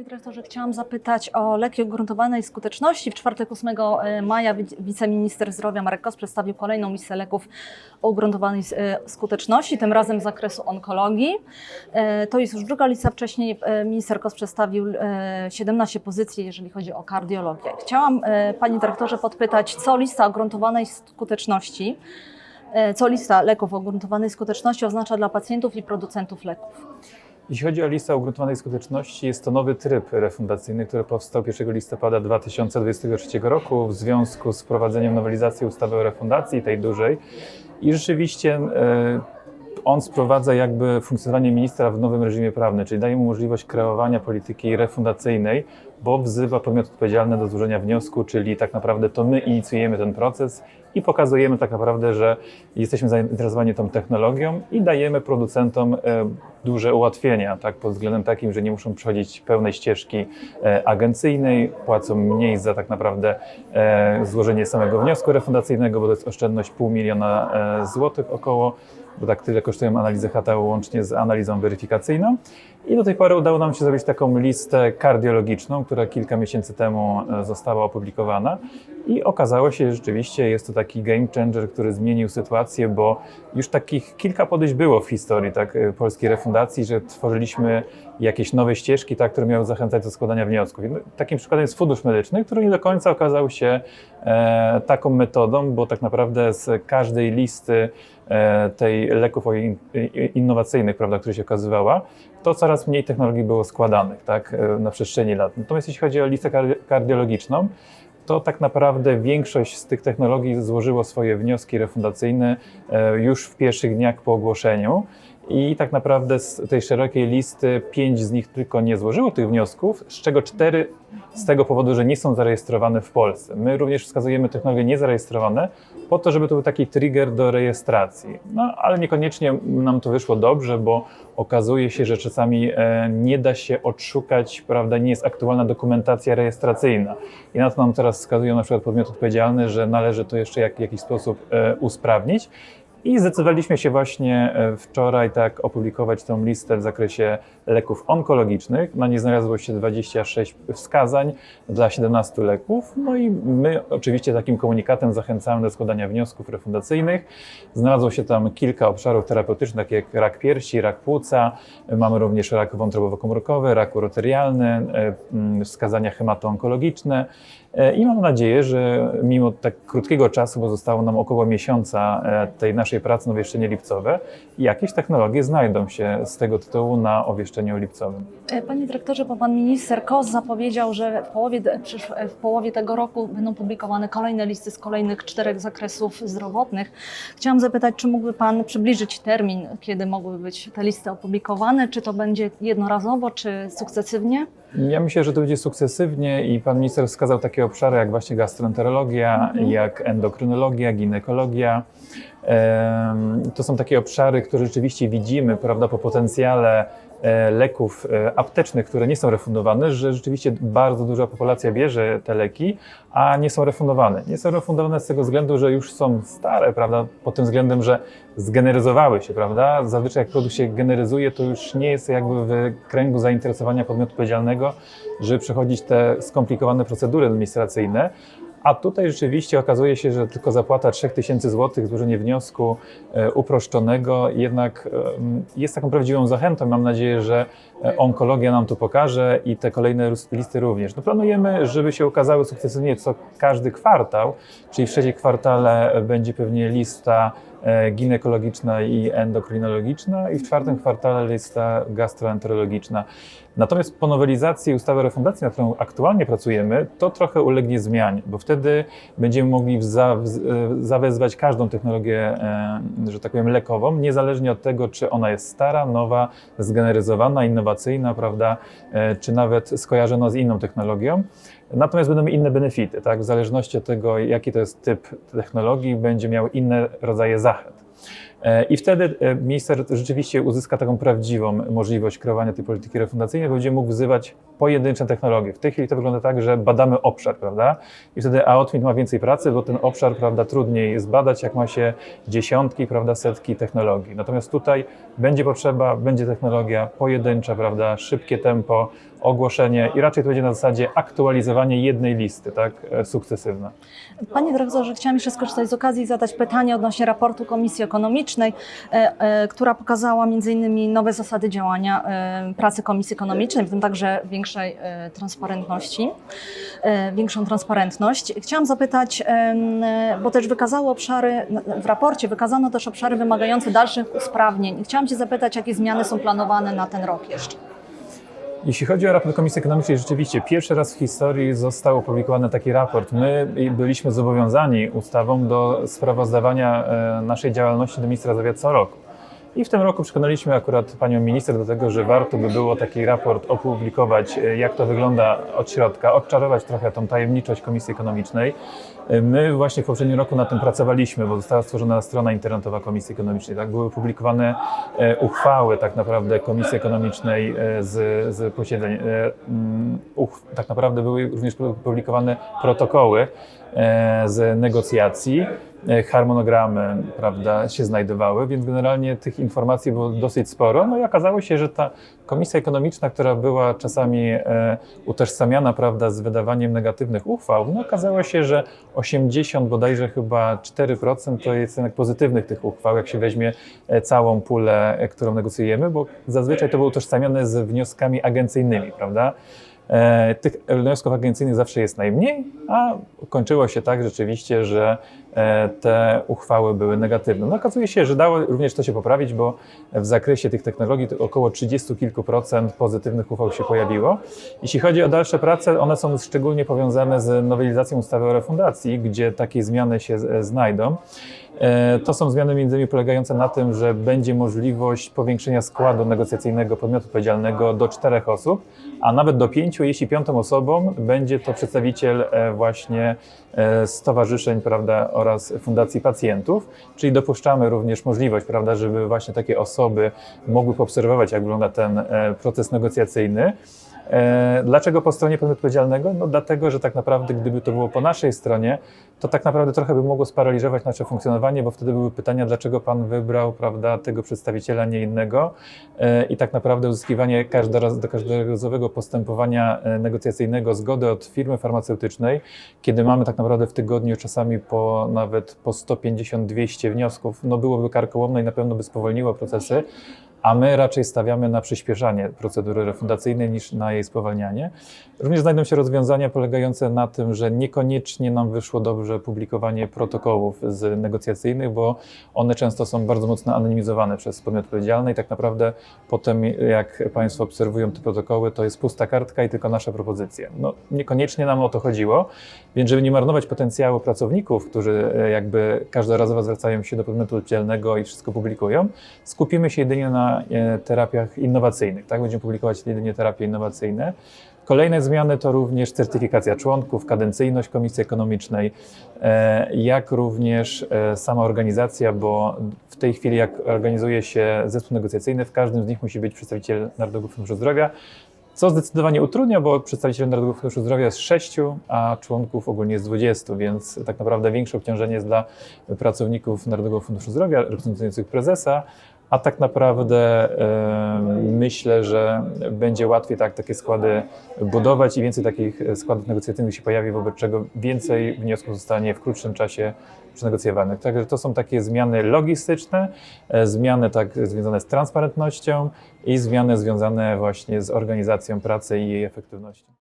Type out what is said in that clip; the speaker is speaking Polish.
Panie dyrektorze, chciałam zapytać o leki ugruntowanej skuteczności. W czwartek 8 maja wice- wiceminister zdrowia Marek Kos przedstawił kolejną listę leków o ugruntowanej e, skuteczności, tym razem z zakresu onkologii. E, To jest już druga lista. Wcześniej e, minister Kos przedstawił e, 17 pozycji, jeżeli chodzi o kardiologię. Chciałam, e, Panie dyrektorze, podpytać, co lista ugruntowanej skuteczności, e, co lista leków o ugruntowanej skuteczności oznacza dla pacjentów i producentów leków. Jeśli chodzi o listę ugruntowanej skuteczności, jest to nowy tryb refundacyjny, który powstał 1 listopada 2023 roku w związku z wprowadzeniem nowelizacji ustawy o refundacji, tej dużej. I rzeczywiście e, on sprowadza jakby funkcjonowanie ministra w nowym reżimie prawnym, czyli daje mu możliwość kreowania polityki refundacyjnej, bo wzywa podmiot odpowiedzialny do złożenia wniosku, czyli tak naprawdę to my inicjujemy ten proces i pokazujemy tak naprawdę, że jesteśmy zainteresowani tą technologią i dajemy producentom e, duże ułatwienia, tak, pod względem takim, że nie muszą przechodzić pełnej ścieżki e, agencyjnej, płacą mniej za tak naprawdę e, złożenie samego wniosku refundacyjnego, bo to jest oszczędność pół miliona e, złotych około, bo tak tyle kosztują analizy HTU łącznie z analizą weryfikacyjną. I do tej pory udało nam się zrobić taką listę kardiologiczną, która kilka miesięcy temu e, została opublikowana i okazało się, że rzeczywiście jest to taki game changer, który zmienił sytuację, bo już takich kilka podejść było w historii tak, e, polskiej refundacji, że tworzyliśmy jakieś nowe ścieżki, tak, które miały zachęcać do składania wniosków. No, Takim przykładem jest Fundusz Medyczny, który nie do końca okazał się e, taką metodą, bo tak naprawdę z każdej listy e, tej leków innowacyjnych, prawda, która się okazywała, to coraz mniej technologii było składanych tak, e, na przestrzeni lat. Natomiast jeśli chodzi o listę kar- kardiologiczną, to tak naprawdę większość z tych technologii złożyło swoje wnioski refundacyjne e, już w pierwszych dniach po ogłoszeniu. I tak naprawdę z tej szerokiej listy pięć z nich tylko nie złożyło tych wniosków, z czego cztery z tego powodu, że nie są zarejestrowane w Polsce. My również wskazujemy technologie niezarejestrowane po to, żeby to był taki trigger do rejestracji. No ale niekoniecznie nam to wyszło dobrze, bo okazuje się, że czasami e, nie da się odszukać, prawda, nie jest aktualna dokumentacja rejestracyjna. I na to nam teraz wskazują na przykład podmiot odpowiedzialny, że należy to jeszcze w jakiś sposób e, usprawnić. I zdecydowaliśmy się właśnie e, wczoraj tak opublikować tą listę w zakresie leków onkologicznych. Na nie znalazło się 26 wskazań dla 17 leków. No i my oczywiście takim komunikatem zachęcamy do składania wniosków refundacyjnych. Znalazło się tam kilka obszarów terapeutycznych, takie jak rak piersi, rak płuca. Mamy również rak wątrobowo-komórkowy, rak uroterialny, e, wskazania hematoonkologiczne. E, I mam nadzieję, że mimo tak krótkiego czasu, bo zostało nam około miesiąca e, tej naszej pracy na obwieszczenie lipcowe, jakieś technologie znajdą się z tego tytułu na obwieszczeniu lipcowym. E, Panie dyrektorze, bo pan minister Kos zapowiedział, że w połowie, w połowie tego roku będą publikowane kolejne listy z kolejnych czterech zakresów zdrowotnych. Chciałam zapytać, czy mógłby pan przybliżyć termin, kiedy mogłyby być te listy opublikowane? Czy to będzie jednorazowo, czy sukcesywnie? Ja myślę, że to będzie sukcesywnie i pan minister wskazał takie obszary jak właśnie gastroenterologia, jak endokrynologia, ginekologia. To są takie obszary, które rzeczywiście widzimy, prawda, po potencjale leków e, aptecznych, które nie są refundowane, że rzeczywiście bardzo duża populacja bierze te leki, a nie są refundowane. Nie są refundowane z tego względu, że już są stare, prawda, pod tym względem, że zgeneryzowały się, prawda. Zazwyczaj jak produkt się generyzuje, to już nie jest jakby w kręgu zainteresowania podmiotu odpowiedzialnego, żeby przechodzić te skomplikowane procedury administracyjne. A tutaj rzeczywiście okazuje się, że tylko zapłata 3000 zł, złożenie wniosku e, uproszczonego jednak em, jest taką prawdziwą zachętą. Mam nadzieję, że e, onkologia nam to pokaże i te kolejne listy również. No planujemy, żeby się ukazały sukcesywnie co każdy kwartał, czyli w trzecim kwartale będzie pewnie lista e, ginekologiczna i endokrinologiczna i w czwartym kwartale lista gastroenterologiczna. Natomiast po nowelizacji ustawy o refundacji, nad którą aktualnie pracujemy, to trochę ulegnie zmianie, bo wtedy będziemy mogli za, e, zawezwać każdą technologię, e, że tak powiem, lekową, niezależnie od tego, czy ona jest stara, nowa, zgeneryzowana, innowacyjna, prawda, e, czy nawet skojarzona z inną technologią. Natomiast będą inne benefity, tak? W zależności od tego, jaki to jest typ technologii, będzie miał inne rodzaje zachęt. E, I wtedy e, minister rzeczywiście uzyska taką prawdziwą możliwość kreowania tej polityki refundacyjnej, bo będzie mógł wzywać pojedyncze technologie. W tej chwili to wygląda tak, że badamy obszar, prawda? I wtedy AOTMIT ma więcej pracy, bo ten obszar, prawda, trudniej jest badać, jak ma się dziesiątki, prawda, setki technologii. Natomiast tutaj będzie potrzeba, będzie technologia pojedyncza, prawda, szybkie tempo, ogłoszenie i raczej to będzie na zasadzie aktualizowanie jednej listy, tak, e, sukcesywne. Panie dyrektorze, chciałam jeszcze skorzystać z okazji i zadać pytanie odnośnie raportu Komisji Ekonomicznej, e, e, która pokazała innymi nowe zasady działania e, pracy Komisji Ekonomicznej, w tym także większej transparentności, większą transparentność. Chciałam zapytać, bo też wykazało obszary, w raporcie wykazano też obszary wymagające dalszych usprawnień. Chciałam Cię zapytać, jakie zmiany są planowane na ten rok jeszcze? Jeśli chodzi o raport Komisji Ekonomicznej, rzeczywiście pierwszy raz w historii został opublikowany taki raport. My byliśmy zobowiązani ustawą do sprawozdawania e, naszej działalności do ministra zdrowia co roku. I w tym roku przekonaliśmy akurat panią minister do tego, że warto by było taki raport opublikować, e, jak to wygląda od środka, odczarować trochę tą tajemniczość Komisji Ekonomicznej. E, My właśnie w poprzednim roku nad tym pracowaliśmy, bo została stworzona strona internetowa Komisji Ekonomicznej. Tak? Były publikowane uchwały tak naprawdę Komisji Ekonomicznej e, z, z posiedzeń. E, mm, uch, tak naprawdę były również publikowane protokoły e, z negocjacji, e, harmonogramy prawda, się znajdowały, więc generalnie tych informacji było dosyć sporo. No i okazało się, że ta Komisja Ekonomiczna, która była czasami e, utożsamiana prawda, z wydawaniem negatywnych uchwał, no okazało się, że 80 bodajże chyba 4% to jest jednak pozytywnych tych uchwał, jak się weźmie e, całą pulę, e, którą negocjujemy, bo zazwyczaj to było utożsamiane z wnioskami agencyjnymi, prawda? E, Tych wniosków agencyjnych zawsze jest najmniej, a kończyło się tak rzeczywiście, że e, te uchwały były negatywne. No okazuje się, że dało również to się poprawić, bo w zakresie tych technologii około 30 kilku procent pozytywnych uchwał się pojawiło. Jeśli chodzi o dalsze prace, one są szczególnie powiązane z nowelizacją ustawy o refundacji, gdzie takie zmiany się z- znajdą. E, To są zmiany między innymi polegające na tym, że będzie możliwość powiększenia składu negocjacyjnego podmiotu odpowiedzialnego do czterech osób, a nawet do pięciu, jeśli piątą osobą będzie to przedstawiciel e, właśnie e, stowarzyszeń prawda, oraz fundacji pacjentów, czyli dopuszczamy również możliwość, prawda, żeby właśnie takie osoby mogły poobserwować, jak wygląda ten e, proces negocjacyjny. E, Dlaczego po stronie odpowiedzialnego? No dlatego, że tak naprawdę gdyby to było po naszej stronie, to tak naprawdę trochę by mogło sparaliżować nasze funkcjonowanie, bo wtedy były pytania, dlaczego pan wybrał prawda, tego przedstawiciela, nie innego E, i tak naprawdę uzyskiwanie każdoraz, do każdorazowego postępowania e, negocjacyjnego zgody od firmy farmaceutycznej, kiedy mamy tak naprawdę w tygodniu czasami po nawet po 150-200 wniosków, no byłoby karkołomne i na pewno by spowolniło procesy, a my raczej stawiamy na przyspieszanie procedury refundacyjnej niż na jej spowalnianie. Również znajdą się rozwiązania polegające na tym, że niekoniecznie nam wyszło dobrze publikowanie protokołów z negocjacyjnych, bo one często są bardzo mocno anonimizowane przez podmiot odpowiedzialny i tak naprawdę potem jak Państwo obserwują te protokoły, to jest pusta kartka i tylko nasze propozycje. No, niekoniecznie nam o to chodziło, więc żeby nie marnować potencjału pracowników, którzy e, jakby każdorazowo zwracają się do podmiotu odpowiedzialnego i wszystko publikują, skupimy się jedynie na e, terapiach innowacyjnych. Tak? Będziemy publikować jedynie terapie innowacyjne. Kolejne zmiany to również certyfikacja członków, kadencyjność Komisji Ekonomicznej, e, jak również e, sama organizacja, bo w tej chwili jak organizuje się zespół negocjacyjny, w każdym z nich musi być przedstawiciel Narodowego Funduszu Zdrowia, co zdecydowanie utrudnia, bo przedstawicieli Narodowego Funduszu Zdrowia jest sześciu, a członków ogólnie jest 20, więc tak naprawdę większe obciążenie jest dla pracowników Narodowego Funduszu Zdrowia reprezentujących prezesa, a tak naprawdę myślę, że będzie łatwiej tak, takie składy budować i więcej takich składów negocjacyjnych się pojawi, wobec czego więcej wniosków zostanie w krótszym czasie przenegocjowanych. Także to są takie zmiany logistyczne, e, zmiany tak związane z transparentnością i zmiany związane właśnie z organizacją pracy i jej efektywnością.